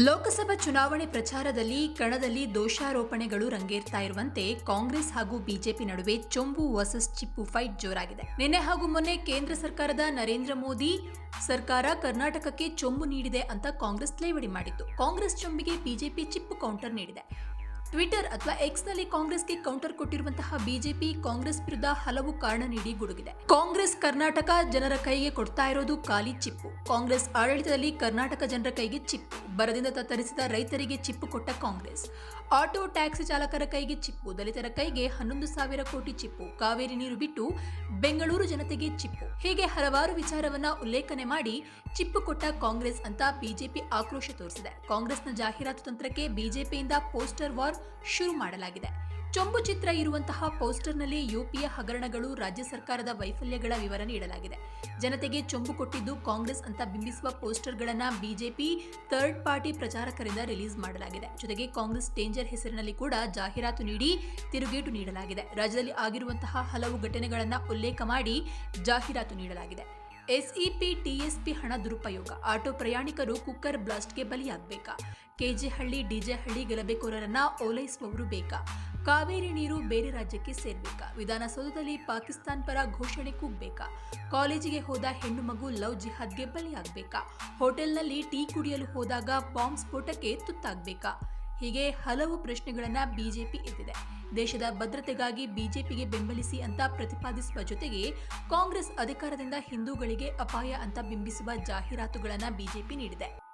ಲೋಕಸಭಾ ಚುನಾವಣೆ ಪ್ರಚಾರದಲ್ಲಿ ಕಣದಲ್ಲಿ ದೋಷಾರೋಪಣೆಗಳು ರಂಗೇರ್ತಾ ಇರುವಂತೆ ಕಾಂಗ್ರೆಸ್ ಹಾಗೂ ಬಿಜೆಪಿ ನಡುವೆ ಚೊಂಬು ವರ್ಸಸ್ ಚಿಪ್ಪು ಫೈಟ್ ಜೋರಾಗಿದೆ. ನಿನ್ನೆ ಹಾಗೂ ಮೊನ್ನೆ ಕೇಂದ್ರ ಸರ್ಕಾರದ ನರೇಂದ್ರ ಮೋದಿ ಸರ್ಕಾರ ಕರ್ನಾಟಕಕ್ಕೆ ಚೊಂಬು ನೀಡಿದೆ ಅಂತ ಕಾಂಗ್ರೆಸ್ ಲೇವಡಿ ಮಾಡಿತ್ತು. ಕಾಂಗ್ರೆಸ್ ಚೊಂಬಿಗೆ ಬಿಜೆಪಿ ಚಿಪ್ಪು ಕೌಂಟರ್ ನೀಡಿದೆ. ಟ್ವಿಟರ್ ಅಥವಾ ಎಕ್ಸ್ನಲ್ಲಿ ಕಾಂಗ್ರೆಸ್ಗೆ ಕೌಂಟರ್ ಕೊಟ್ಟಿರುವಂತಹ ಬಿಜೆಪಿ ಕಾಂಗ್ರೆಸ್ ವಿರುದ್ಧ ಹಲವು ಕಾರಣ ನೀಡಿ ಗುಡುಗಿದೆ. ಕಾಂಗ್ರೆಸ್ ಕರ್ನಾಟಕ ಜನರ ಕೈಗೆ ಕೊಡ್ತಾ ಇರೋದು ಖಾಲಿ ಚಿಪ್ಪು. ಕಾಂಗ್ರೆಸ್ ಆಡಳಿತದಲ್ಲಿ ಕರ್ನಾಟಕ ಜನರ ಕೈಗೆ ಚಿಪ್ಪು. ಬರದಿಂದ ತತ್ತರಿಸಿದ ರೈತರಿಗೆ ಚಿಪ್ಪು ಕೊಟ್ಟ ಕಾಂಗ್ರೆಸ್. ಆಟೋ ಟ್ಯಾಕ್ಸಿ ಚಾಲಕರ ಕೈಗೆ ಚಿಪ್ಪು, ದಲಿತರ ಕೈಗೆ ಹನ್ನೊಂದು ಸಾವಿರ ಕೋಟಿ ಚಿಪ್ಪು, ಕಾವೇರಿ ನೀರು ಬಿಟ್ಟು ಬೆಂಗಳೂರು ಜನತೆಗೆ ಚಿಪ್ಪು. ಹೀಗೆ ಹಲವಾರು ವಿಚಾರವನ್ನ ಉಲ್ಲೇಖನೆ ಮಾಡಿ ಚಿಪ್ಪು ಕೊಟ್ಟ ಕಾಂಗ್ರೆಸ್ ಅಂತ ಬಿಜೆಪಿ ಆಕ್ರೋಶ ತೋರಿಸಿದೆ. ಕಾಂಗ್ರೆಸ್ನ ಜಾಹೀರಾತು ತಂತ್ರಕ್ಕೆ ಬಿಜೆಪಿಯಿಂದ ಪೋಸ್ಟರ್ ವಾರ್ ಶುರು ಮಾಡಲಾಗಿದೆ. ಚೊಂಬು ಚಿತ್ರ ಇರುವಂತಹ ಪೋಸ್ಟರ್ನಲ್ಲಿ ಯುಪಿಎ ಹಗರಣಗಳು ರಾಜ್ಯ ಸರ್ಕಾರದ ವೈಫಲ್ಯಗಳ ವಿವರ ನೀಡಲಾಗಿದೆ. ಜನತೆಗೆ ಚೊಂಬು ಕೊಟ್ಟಿದ್ದು ಕಾಂಗ್ರೆಸ್ ಅಂತ ಬಿಂಬಿಸುವ ಪೋಸ್ಟರ್ಗಳನ್ನು ಬಿಜೆಪಿ ಥರ್ಡ್ ಪಾರ್ಟಿ ಪ್ರಚಾರಕರಿಂದ ರಿಲೀಸ್ ಮಾಡಲಾಗಿದೆ. ಜೊತೆಗೆ ಕಾಂಗ್ರೆಸ್ ಡೇಂಜರ್ ಹೆಸರಿನಲ್ಲಿ ಕೂಡ ಜಾಹೀರಾತು ನೀಡಿ ತಿರುಗೇಟು ನೀಡಲಾಗಿದೆ. ರಾಜ್ಯದಲ್ಲಿ ಆಗಿರುವಂತಹ ಹಲವು ಘಟನೆಗಳನ್ನು ಉಲ್ಲೇಖ ಮಾಡಿ ಜಾಹೀರಾತು ನೀಡಲಾಗಿದೆ. ಎಸ್ಇಪಿ ಟಿಎಸ್ಪಿ ಹಣ ದುರುಪಯೋಗ. ಆಟೋ ಪ್ರಯಾಣಿಕರು ಕುಕ್ಕರ್ ಬ್ಲಾಸ್ಟ್ಗೆ ಬಲಿಯಾಗಬೇಕಾ? ಕೆಜೆಹಳ್ಳಿ, ಡಿಜೆಹಳ್ಳಿ ಗಲಭೆಕೋರರನ್ನ ಓಲೈಸುವವರು ಬೇಕಾ? ಕಾವೇರಿ ನೀರು ಬೇರೆ ರಾಜ್ಯಕ್ಕೆ ಸೇರ್ಬೇಕಾ? ವಿಧಾನಸೌಧದಲ್ಲಿ ಪಾಕಿಸ್ತಾನ್ ಪರ ಘೋಷಣೆ ಕೂಗ್ಬೇಕಾ? ಕಾಲೇಜಿಗೆ ಹೋದ ಹೆಣ್ಣು ಮಗು ಲವ್ ಜಿಹಾದ್ಗೆ ಬಲಿಯಾಗಬೇಕಾ? ಹೋಟೆಲ್ನಲ್ಲಿ ಟೀ ಕುಡಿಯಲು ಹೋದಾಗ ಬಾಂಬ್ ಸ್ಫೋಟಕ್ಕೆ ತುತ್ತಾಗಬೇಕಾ? ಹೀಗೆ ಹಲವು ಪ್ರಶ್ನೆಗಳನ್ನ ಬಿಜೆಪಿ ಎತ್ತಿದೆ. ದೇಶದ ಭದ್ರತೆಗಾಗಿ ಬಿಜೆಪಿಗೆ ಬೆಂಬಲಿಸಿ ಅಂತ ಪ್ರತಿಪಾದಿಸುವ ಜೊತೆಗೆ ಕಾಂಗ್ರೆಸ್ ಅಧಿಕಾರದಿಂದ ಹಿಂದೂಗಳಿಗೆ ಅಪಾಯ ಅಂತ ಬಿಂಬಿಸುವ ಜಾಹೀರಾತುಗಳನ್ನ ಬಿಜೆಪಿ ನೀಡಿದೆ.